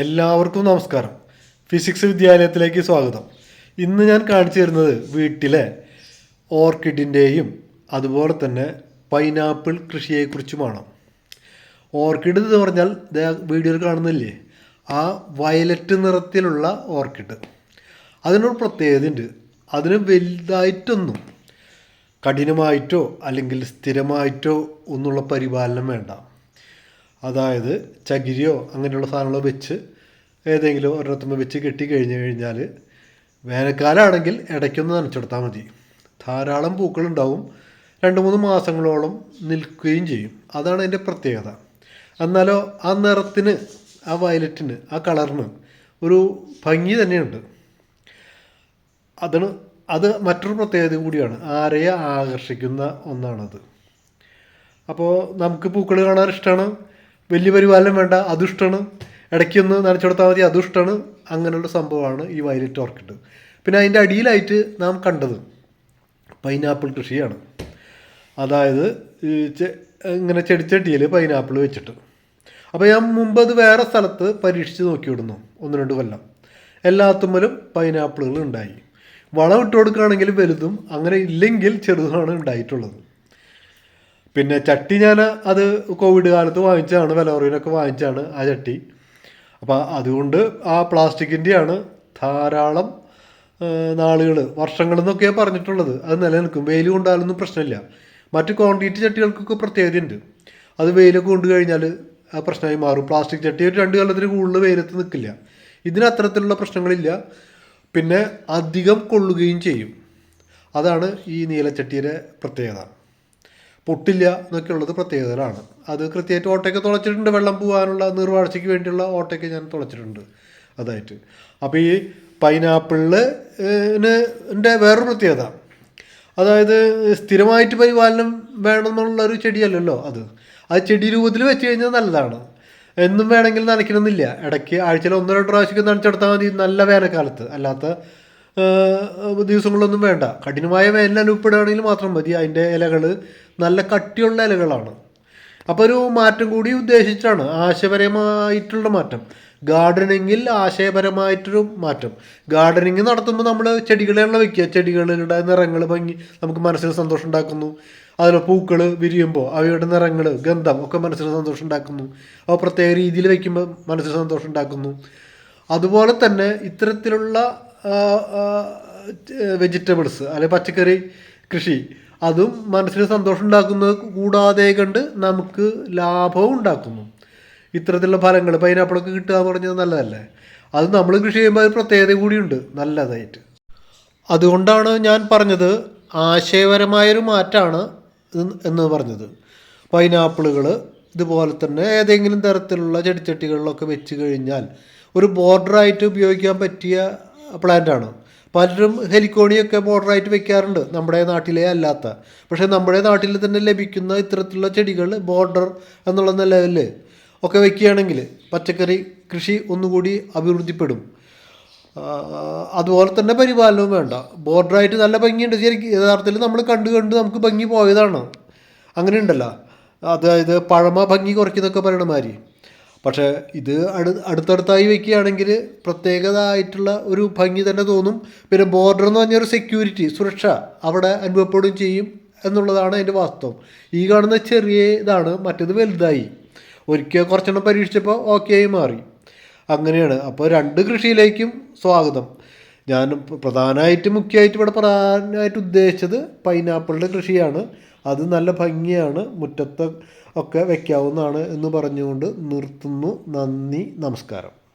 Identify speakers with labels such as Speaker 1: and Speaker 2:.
Speaker 1: എല്ലാവർക്കും നമസ്കാരം. ഫിസിക്സ് വിദ്യാലയത്തിലേക്ക് സ്വാഗതം. ഇന്ന് ഞാൻ കാണിച്ചു തരുന്നത് വീട്ടിലെ ഓർക്കിഡിന്റെയും അതുപോലെ തന്നെ പൈനാപ്പിൾ കൃഷിയെക്കുറിച്ചുമാണ്. ഓർക്കിഡ് എന്ന് പറഞ്ഞാൽ വീഡിയോയിൽ കാണുന്നില്ലേ? ആ വയലറ്റ് നിറത്തിലുള്ള ഓർക്കിഡ്. അതിനൊരു പ്രത്യേകതയുണ്ട് അതിന് വലുതായിട്ടൊന്നും കഠിനമായിട്ടോ അല്ലെങ്കിൽ സ്ഥിരമായിട്ടോ ഒന്നുള്ള പരിപാലനം വേണ്ട. അതായത് ചകിരിയോ അങ്ങനെയുള്ള സാധനങ്ങളോ വെച്ച് ഏതെങ്കിലും ഒരിടത്തുമ്പോൾ വെച്ച് കെട്ടി കഴിഞ്ഞു കഴിഞ്ഞാൽ വേനൽക്കാലമാണെങ്കിൽ ഇടയ്ക്കൊന്ന് നനച്ചെടുത്താൽ മതി. ധാരാളം പൂക്കളുണ്ടാവും. രണ്ട് മൂന്ന് മാസങ്ങളോളം നിൽക്കുകയും ചെയ്യും. അതാണ് അതിന്റെ പ്രത്യേകത. എന്നാലോ ആ നിറത്തിന് ആ വയലറ്റിന് ആ കളറിന് ഒരു ഭംഗി തന്നെയുണ്ട്. അതാണ് അത് മറ്റൊരു പ്രത്യേകത കൂടിയാണ്. ആരെയെ ആകർഷിക്കുന്ന ഒന്നാണത്. അപ്പോൾ നമുക്ക് പൂക്കൾ കാണാൻ ഇഷ്ടമാണ്. വലിയ പരിപാലനം വേണ്ട അതും ഇഷ്ടമാണ് ഇടയ്ക്കൊന്ന് നനച്ചു കൊടുത്താൽ മതി അതും ഇഷ്ടമാണ് അങ്ങനെയുള്ള സംഭവമാണ് ഈ വയലറ്റ് ഓർക്കിഡ്. പിന്നെ അതിന്റെ അടിയിലായിട്ട് നാം കണ്ടത് പൈനാപ്പിൾ കൃഷിയാണ്. അതായത് ഇങ്ങനെ ചെടിച്ചട്ടിയിൽ പൈനാപ്പിൾ വെച്ചിട്ട്. അപ്പോൾ ഞാൻ മുമ്പ് അത് വേറെ സ്ഥലത്ത് പരീക്ഷിച്ച് നോക്കിവിടുന്നു ഒന്ന് രണ്ട് കൊല്ലം. എല്ലാത്തുമ്മലും പൈനാപ്പിളുകൾ ഉണ്ടായി. വളം ഇട്ട് കൊടുക്കുകയാണെങ്കിൽ വലുതും അങ്ങനെ ഇല്ലെങ്കിൽ ചെറുതുമാണ് ഉണ്ടായിട്ടുള്ളത്. പിന്നെ ചട്ടി ഞാൻ അത് കോവിഡ് കാലത്ത് വാങ്ങിച്ചതാണ് വിലവറിയിലൊക്കെ വാങ്ങിച്ചാണ് ആ ചട്ടി. അപ്പോൾ അതുകൊണ്ട് ആ പ്ലാസ്റ്റിക്കിന്റെയാണ് ധാരാളം നാളുകൾ വർഷങ്ങൾ എന്നൊക്കെയാണ് പറഞ്ഞിട്ടുള്ളത്. അത് നിലനിൽക്കും. വെയിൽ കൊണ്ടാലൊന്നും പ്രശ്നമില്ല. മറ്റ് കോൺക്രീറ്റ് ചട്ടികൾക്കൊക്കെ പ്രത്യേകതയുണ്ട്. അത് വെയിലൊക്കെ കൊണ്ടു കഴിഞ്ഞാൽ ആ പ്രശ്നമായി മാറും. പ്ലാസ്റ്റിക് ചട്ടി ഒരു രണ്ട് കൊല്ലത്തിന് കൂടുതൽ വെയിലത്ത് നിൽക്കില്ല ഇതിന് അത്തരത്തിലുള്ള പ്രശ്നങ്ങളില്ല. പിന്നെ അധികം കൊള്ളുകയും ചെയ്യും. അതാണ് ഈ നീലച്ചട്ടിയുടെ പ്രത്യേകത. പൊട്ടില്ല എന്നൊക്കെ ഉള്ളത് പ്രത്യേകതകളാണ്. അത് കൃത്യമായിട്ട് ഓട്ടയൊക്കെ തുളച്ചിട്ടുണ്ട് വെള്ളം പോകാനുള്ള നീർവാഴ്ചയ്ക്ക് വേണ്ടിയുള്ള ഓട്ടയൊക്കെ ഞാൻ തുളച്ചിട്ടുണ്ട് അതായിട്ട്. അപ്പോൾ ഈ പൈനാപ്പിളിന് വേറൊരു പ്രത്യേകത. അതായത് സ്ഥിരമായിട്ട് പരിപാലനം വേണമെന്നുള്ളൊരു ചെടിയല്ലല്ലോ അത്. അത് ചെടി രൂപത്തിൽ വെച്ച് കഴിഞ്ഞാൽ നല്ലതാണ്. എന്നും വേണമെങ്കിൽ നനയ്ക്കണമെന്നില്ല. ഇടയ്ക്ക് ആഴ്ചയിൽ ഒന്നോ രണ്ടോ പ്രാവശ്യമൊക്കെ നനച്ചെടുത്താൽ മതി നല്ല വേനൽക്കാലത്ത്. അല്ലാത്ത ദിവസങ്ങളൊന്നും വേണ്ട. കഠിനമായ വേനൽ അനുഭവപ്പെടുകയാണെങ്കിൽ മാത്രം മതി. അതിന്റെ ഇലകൾ നല്ല കട്ടിയുള്ള ഇലകളാണ്. അപ്പോൾ ഒരു മാറ്റം കൂടി ഉദ്ദേശിച്ചാണ് ആശയപരമായിട്ടുള്ള മാറ്റം. ഗാർഡനിങ്ങിൽ ആശയപരമായിട്ടൊരു മാറ്റം. ഗാർഡനിങ് നടത്തുമ്പോൾ നമ്മൾ ചെടികളെയാണ് വെക്കുക. ചെടികളുടെ നിറങ്ങൾ ഭംഗി നമുക്ക് മനസ്സിന് സന്തോഷം ഉണ്ടാക്കുന്നു. അതിലെ പൂക്കൾ വിരിയുമ്പോൾ അവയുടെ നിറങ്ങൾ ഗന്ധം ഒക്കെ മനസ്സിന് സന്തോഷം ഉണ്ടാക്കുന്നു. അവ പ്രത്യേക രീതിയിൽ വയ്ക്കുമ്പോൾ മനസ്സിന് സന്തോഷം ഉണ്ടാക്കുന്നു. അതുപോലെ തന്നെ ഇത്തരത്തിലുള്ള വെജിറ്റബിൾസ് അല്ലെങ്കിൽ പച്ചക്കറി കൃഷി. അതും മനസ്സിന് സന്തോഷം ഉണ്ടാക്കുന്നത് കൂടാതെ കണ്ട് നമുക്ക് ലാഭവും ഉണ്ടാക്കുന്നു. ഇത്തരത്തിലുള്ള ഫലങ്ങൾ പൈനാപ്പിളൊക്കെ കിട്ടുക എന്ന് പറഞ്ഞത് നല്ലതല്ലേ? അത് നമ്മൾ കൃഷി ചെയ്യുമ്പോൾ ഒരു പ്രത്യേകത കൂടിയുണ്ട്. നല്ലതായിട്ട്. അതുകൊണ്ടാണ് ഞാൻ പറഞ്ഞത് ആശയപരമായൊരു മാറ്റമാണ് എന്ന് പറഞ്ഞത്. പൈനാപ്പിളുകൾ ഇതുപോലെ തന്നെ ഏതെങ്കിലും തരത്തിലുള്ള ചെടിച്ചട്ടികളിലൊക്കെ വെച്ച് കഴിഞ്ഞാൽ ഒരു ബോർഡറായിട്ട് ഉപയോഗിക്കാൻ പറ്റിയ പ്ലാന്റാണ് പലരും ഹെലിക്കോണിയൊക്കെ ബോർഡറായിട്ട് വെക്കാറുണ്ട്. നമ്മുടെ നാട്ടിലെ അല്ലാത്ത. പക്ഷേ നമ്മുടെ നാട്ടിൽ തന്നെ ലഭിക്കുന്ന ഇത്തരത്തിലുള്ള ചെടികൾ ബോർഡർ എന്നുള്ള നിലയിൽ ഒക്കെ വെക്കുകയാണെങ്കിൽ പച്ചക്കറി കൃഷി ഒന്നുകൂടി അഭിവൃദ്ധിപ്പെടും. അതുപോലെ തന്നെ പരിപാലനവും വേണ്ട. ബോർഡറായിട്ട് നല്ല ഭംഗിയുണ്ട്. ശരിക്കും യഥാർത്ഥത്തിൽ നമ്മൾ കണ്ട് കണ്ട് നമുക്ക് ഭംഗി പോയതാണ്. അങ്ങനെ ഉണ്ടല്ലോ അതായത് പഴമ ഭംഗി കുറയ്ക്കുന്നൊക്കെ പറയണ മാതിരി. പക്ഷേ ഇത് അടു അടുത്തടുത്തായി വെക്കുകയാണെങ്കിൽ പ്രത്യേകതയായിട്ടുള്ള ഒരു ഭംഗി തന്നെ തോന്നും. പിന്നെ ബോർഡർ എന്ന് പറഞ്ഞൊരു സെക്യൂരിറ്റി സുരക്ഷ അവിടെ അനുഭവപ്പെടുകയും ചെയ്യും എന്നുള്ളതാണ് അതിന്റെ വാസ്തവം. ഈ കാണുന്ന ചെറിയ ഇതാണ് മറ്റേത് വലുതായി. ഒരിക്കൽ കുറച്ചെണ്ണം പരീക്ഷിച്ചപ്പോൾ ഓക്കെ ആയി മാറി. അങ്ങനെയാണ്. അപ്പോൾ രണ്ട് കൃഷിയിലേക്കും സ്വാഗതം. ഞാൻ പ്രധാനമായിട്ട് മുഖ്യമായിട്ട് ഇവിടെ പ്രധാനമായിട്ട് ഉദ്ദേശിച്ചത് പൈനാപ്പിളിന്റെ കൃഷിയാണ്. അത് നല്ല ഭംഗിയാണ്. മുറ്റത്ത് ഒക്കെ വയ്ക്കാവുന്നതാണ് എന്ന് പറഞ്ഞുകൊണ്ട് നിർത്തുന്നു. നന്ദി നമസ്കാരം.